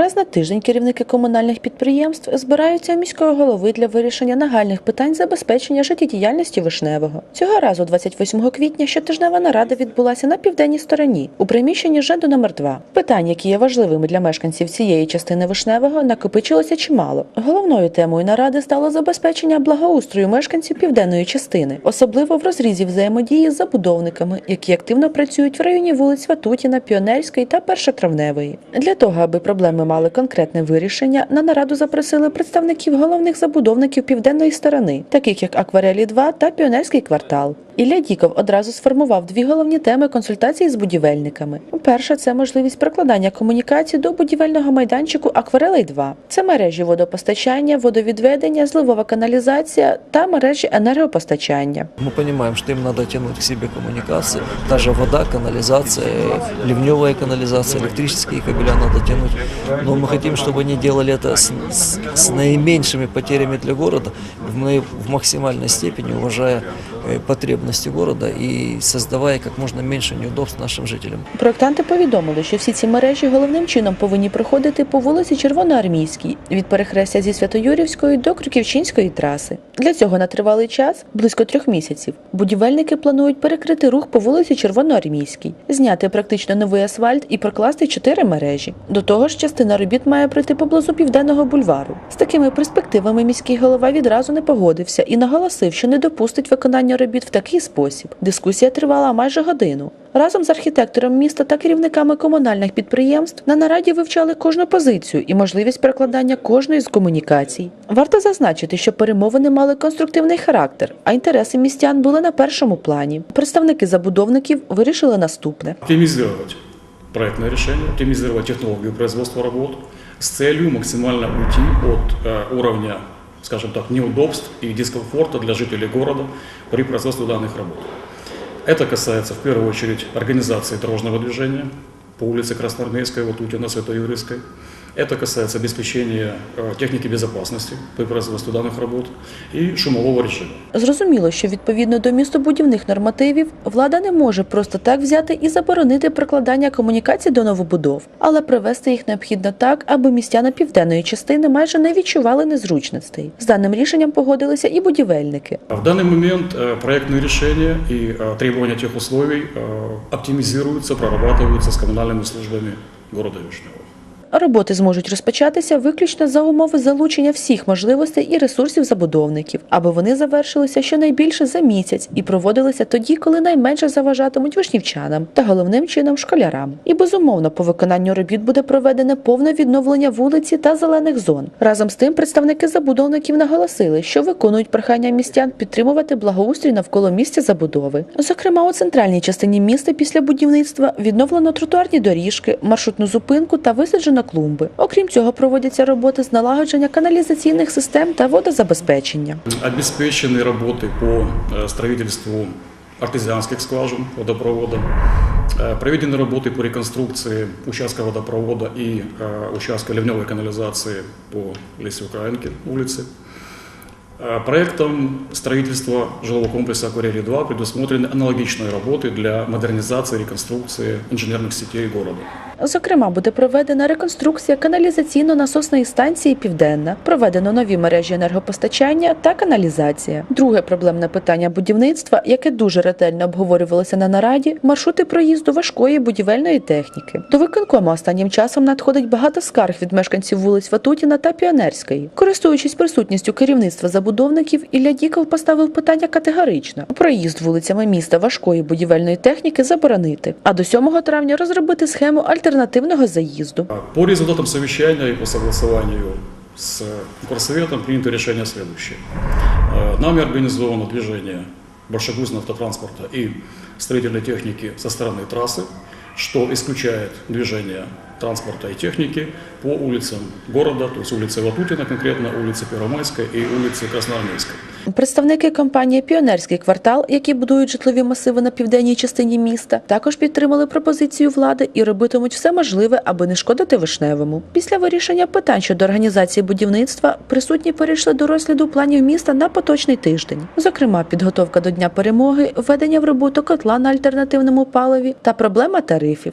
Раз на тиждень керівники комунальних підприємств збираються у міського голови для вирішення нагальних питань забезпечення життєдіяльності Вишневого. Цього разу, 28 квітня, щотижнева нарада відбулася на південній стороні у приміщенні ЖЕДу номер 2 Питань, які є важливими для мешканців цієї частини Вишневого, накопичилося чимало. Головною темою наради стало забезпечення благоустрою мешканців південної частини, особливо в розрізі взаємодії з забудовниками, які активно працюють в районі вулиць Ватутіна, Піонерської та Першотравневої. Для того, аби проблеми мали конкретне вирішення, на нараду запросили представників головних забудовників південної сторони, таких як Акварелі 2 та Піонерський квартал. Ілля Діков одразу сформував дві головні теми консультації з будівельниками. Перша це можливість прокладання комунікацій до будівельного майданчику Акварелей 2. Це мережі водопостачання, водовідведення, зливова каналізація та мережі енергопостачання. Мы понимаем, что им надо тянуть к себе коммуникации, та же вода, канализация, ливневая канализация, электрические кабеля надо тянуть. Но мы хотим, чтобы они делали это с, с- с наименьшими потерями для города, в, наи- в максимальной степени уважая э, потребности города и создавая как можно меньше неудобств нашим жителям. Проектанти повідомили, що всі ці мережі головним чином повинні проходити по вулиці Червоноармійській від перехрестя зі Святоюрівської до Крюківчинської траси. Для цього на тривалий час, близько трьох місяців, будівельники планують перекрити рух по вулиці Червоноармійській, зняти практично новий асфальт і прокласти чотири мережі. До того ж, частина робіт має пройти поблизу південного бульвару. З такими перспективами міський голова відразу не погодився і наголосив, що не допустить виконання робіт в такий спосіб. Дискусія тривала майже годину. Разом з архітектором міста та керівниками комунальних підприємств на нараді вивчали кожну позицію і можливість перекладання кожної з комунікацій. Варто зазначити, що перемовини мали конструктивний характер, а інтереси містян були на першому плані. Представники забудовників вирішили наступне. оптимизировать проектное решение, оптимизировать технологию производства работ с целью максимально уйти от э, уровня, скажем так, неудобств и дискомфорта для жителей города при производстве данных работ. Это касается в первую очередь организации дорожного движения по улице Красноармейской, Ватутина, Свято-Юрьевской. Это касается обеспечения э, техники безопасности при производстве данных работ и шумового режима. Зрозуміло, що відповідно до містобудівних нормативів влада не може просто так взяти і заборонити прокладання комунікацій до новобудов, але провести їх необхідно так, аби містяни південної частини майже не відчували незручностей. З даним рішенням погодилися і будівельники. А В данный момент э, проектные решения и э, требования тех условий э, оптимизируются, прорабатываются с коммунальными службами города Вишнева. Роботи зможуть розпочатися виключно за умови залучення всіх можливостей і ресурсів забудовників, аби вони завершилися щонайбільше за місяць і проводилися тоді, коли найменше заважатимуть вишнівчанам та головним чином школярам. І безумовно, по виконанню робіт буде проведене повне відновлення вулиці та зелених зон. Разом з тим, представники забудовників наголосили, що виконують прохання містян підтримувати благоустрій навколо місця забудови. Зокрема, у центральній частині міста після будівництва відновлено тротуарні доріжки, маршрутну зупинку та висаджено клумби. Окрім цього, проводяться роботи з налагодження каналізаційних систем та водозабезпечення. Обеспечены работы по э, строительству артезианских скважин водопровода, Э, проведены работы по реконструкции участка водопровода и э, участка ливневой канализации по Лесе Украинки улице. Э, Проектом строительства жилого комплекса «Акварели-2» предусмотрены аналогичные работы для модернизации и реконструкции инженерных сетей города. Зокрема, буде проведена реконструкція каналізаційно-насосної станції Південна, проведено нові мережі енергопостачання та каналізація. Друге проблемне питання будівництва, яке дуже ретельно обговорювалося на нараді, маршрути проїзду важкої будівельної техніки. До виконкому останнім часом надходить багато скарг від мешканців вулиць Ватутіна та Піонерської. Користуючись присутністю керівництва забудовників, Ілля Діков поставив питання категорично: проїзд вулицями міста важкої будівельної техніки заборонити, а до 7 травня розробити схему альтернативного заїзду. А По результатам совещания и по согласованию с горсоветом принято решение следующее. Э, Нами организовано движение большегрузного автотранспорта и строительной техники со стороны трассы, что исключает движение транспорта и техники по улицам города, то есть улице Ватутина конкретно, улице Первомайской и улице Красноармейской. Представники компанії Піонерський квартал, які будують житлові масиви на південній частині міста, також підтримали пропозицію влади і робитимуть все можливе, аби не шкодити вишневому. Після вирішення питань щодо організації будівництва присутні перейшли до розгляду планів міста на поточний тиждень. Зокрема, підготовка до дня перемоги, введення в роботу котла на альтернативному паливі та проблема тарифів.